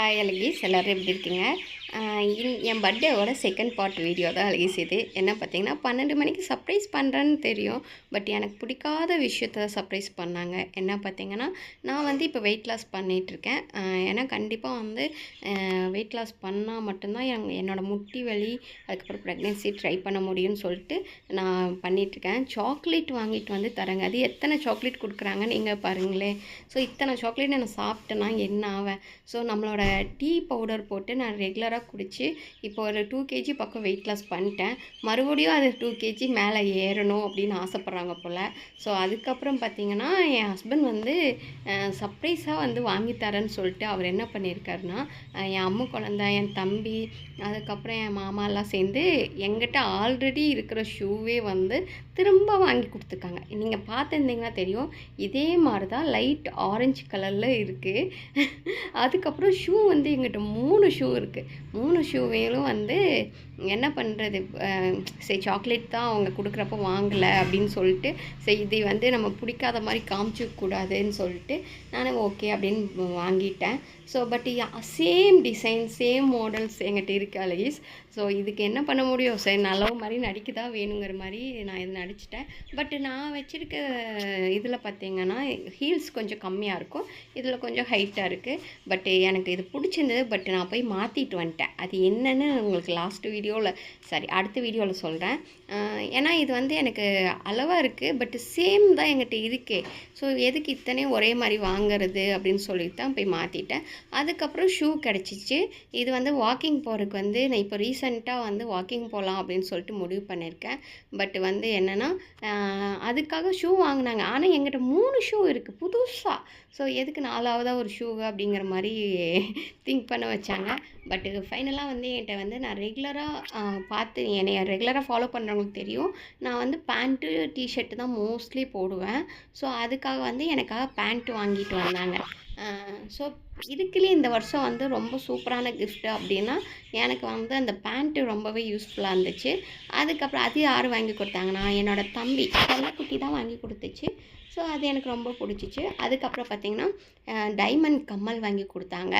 Hi அழகிஸ் எல்லோரும் எப்படி இருக்கீங்க? என் பர்த்டேவோட செகண்ட் பார்ட் வீடியோ தான் அழகீஸ் இது என்ன பார்த்தீங்கன்னா பன்னெண்டு மணிக்கு சர்ப்ரைஸ் பண்ணுறேன்னு தெரியும். பட் எனக்கு பிடிக்காத விஷயத்த சர்ப்ரைஸ் பண்ணாங்க. என்ன பார்த்தீங்கன்னா நான் வந்து இப்போ வெயிட் லாஸ் பண்ணிகிட்ருக்கேன் ஏன்னா கண்டிப்பாக வந்து வெயிட் லாஸ் பண்ணால் மட்டும்தான் என் என்னோடய முட்டி வலி அதுக்கப்புறம் ப்ரெக்னென்சி ட்ரை பண்ண முடியும்னு சொல்லிட்டு நான் பண்ணிகிட்ருக்கேன் சாக்லேட் வாங்கிட்டு வந்து தரேங்க. அது எத்தனை சாக்லேட் கொடுக்குறாங்கன்னு நீங்கள் பாருங்களேன். ஸோ இத்தனை சாக்லேட் நான் சாப்பிட்டேன்னா என்ன ஆவேன்? ஸோ நம்மளோட டீ பவுடர் போட்டு நான் ரெகுலராக குடித்து இப்போ ஒரு டூ கேஜி பக்கம் வெயிட் லாஸ் பண்ணிட்டேன். மறுபடியும் அது டூ கேஜி மேலே ஏறணும் அப்படின்னு ஆசைப்பட்றாங்க போல். ஸோ அதுக்கப்புறம் பார்த்தீங்கன்னா என் ஹஸ்பண்ட் வந்து சர்ப்ரைஸாக வந்து வாங்கித்தரேன்னு சொல்லிட்டு அவர் என்ன பண்ணியிருக்காருன்னா என் அம்மா குழந்த என் தம்பி அதுக்கப்புறம் என் மாமாலாம் சேர்ந்து எங்கிட்ட ஆல்ரெடி இருக்கிற ஷூவே வந்து திரும்ப வாங்கி கொடுத்துருக்காங்க. நீங்கள் பார்த்துருந்தீங்கன்னா தெரியும் இதே மாதிரி தான் லைட் ஆரஞ்சு கலரில் இருக்குது அதுக்கப்புறம் ஷூ வந்து எங்கிட்ட மூணு ஷூ இருக்குது மூணு ஷூவையும் வந்து என்ன பண்ணுறது சரி சாக்லேட் தான் அவங்க கொடுக்குறப்ப வாங்கலை அப்படின்னு சொல்லிட்டு சரி இது வந்து நம்ம பிடிக்காத மாதிரி காமிச்சிக்க கூடாதுன்னு சொல்லிட்டு நான் ஓகே அப்படின்னு வாங்கிட்டேன். So but same design same models எங்கிட்ட இருக்கு அலீஸ் ஸோ இதுக்கு என்ன பண்ண முடியும்? சரி நல்ல மாதிரி நடிக்கதா வேணுங்கிற மாதிரி நான் இது நடிச்சிட்டேன். பட் நான் வச்சுருக்க இதில் பார்த்தீங்கன்னா ஹீல்ஸ் கொஞ்சம் கம்மியாக இருக்கும். இதில் கொஞ்சம் ஹைட்டாக இருக்குது பட் எனக்கு இது பிடிச்சிருந்தது பட் நான் போய் மாற்றிட்டு வந்துட்டேன். அது என்னன்னு உங்களுக்கு லாஸ்ட் வீடியோவில் சாரி அடுத்த வீடியோவில் சொல்கிறேன் ஏன்னா இது வந்து எனக்கு அளவாக இருக்குது பட் சேம் தான் எங்கிட்ட இருக்கே. ஸோ எதுக்கு இத்தனையும் ஒரே மாதிரி வாங்குறது அப்படின்னு சொல்லிட்டு தான் போய் மாற்றிட்டேன் அதுக்கப்புறம் ஷூ கிடச்சிச்சு. இது வந்து வாக்கிங் போகிறதுக்கு வந்து நான் இப்போ ரீசெண்டாக வந்து வாக்கிங் போகலாம் அப்படின்னு சொல்லிட்டு முடிவு பண்ணியிருக்கேன் பட் வந்து என்னென்னா அதுக்காக ஷூ வாங்கினாங்க. ஆனால் எங்கிட்ட மூணு ஷூ இருக்குது புதுசாக ஸோ எதுக்கு நாலாவதாக ஒரு ஷூ அப்படிங்கிற மாதிரி திங்க் பண்ண வச்சாங்க. பட் ஃபைனலாக வந்து என்கிட்ட வந்து நான் ரெகுலராக பார்த்து என்னை ரெகுலராக ஃபாலோ பண்ணுறவங்களுக்கு தெரியும். நான் வந்து பேண்ட்டு டிஷர்ட்டு தான் மோஸ்ட்லி போடுவேன். ஸோ அதுக்காக வந்து எனக்காக பேண்ட்டு வாங்கிட்டு வந்தாங்க. ஸோ இதுக்குலேயே இந்த வருஷம் வந்து ரொம்ப சூப்பரான கிஃப்ட்டு அப்படின்னா எனக்கு வந்து அந்த பேண்ட்டு ரொம்பவே யூஸ்ஃபுல்லாக இருந்துச்சு. அதுக்கப்புறம் அது யார் வாங்கி கொடுத்தாங்கன்னா என்னோட தம்பி செல்லக்குட்டி தான் வாங்கி கொடுத்துச்சு. ஸோ அது எனக்கு ரொம்ப பிடிச்சிச்சு. அதுக்கப்புறம் பார்த்திங்கன்னா டைமண்ட் கம்மல் வாங்கி கொடுத்தாங்க.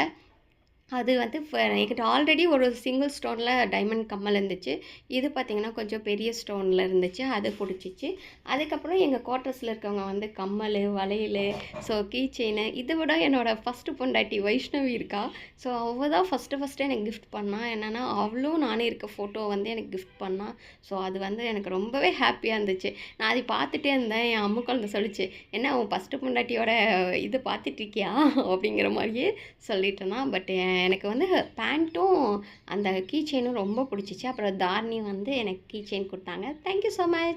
அது வந்து இப்போ என்கிட்ட ஆல்ரெடி ஒரு சிங்கிள் ஸ்டோனில் டைமண்ட் கம்மல் இருந்துச்சு. இது பார்த்திங்கன்னா கொஞ்சம் பெரிய ஸ்டோனில் இருந்துச்சு. அது பிடிச்சிச்சு. அதுக்கப்புறம் எங்கள் குவார்ட்டர்ஸில் இருக்கவங்க வந்து கம்மல் வளையல் ஸோ கீ செயின் இதை விட என்னோடய ஃபஸ்ட்டு பொண்டாட்டி வைஷ்ணவி இருக்கா. ஸோ அவள் தான் ஃபஸ்ட்டு ஃபஸ்ட்டு எனக்கு கிஃப்ட் பண்ணால் என்னென்னா அவளும் நானே இருக்க ஃபோட்டோ வந்து எனக்கு கிஃப்ட் பண்ணான் ஸோ அது வந்து எனக்கு ரொம்பவே ஹாப்பியாக இருந்துச்சு. நான் அதை பார்த்துட்டே இருந்தேன். என் அம்மு குழந்தை சொல்லிச்சு என்ன உன் ஃபஸ்ட்டு பொண்டாட்டியோட இது பார்த்துட்டு இருக்கியா? அப்படிங்கிற மாதிரியே சொல்லிட்டு இருந்தான். பட் எனக்கு வந்து பேண்ட்டும் அந்த கீ செயினும் ரொம்ப பிடிச்சிச்சு. அப்புறம் தாரணி வந்து எனக்கு கீ செயின் கொடுத்தாங்க. Thank you so much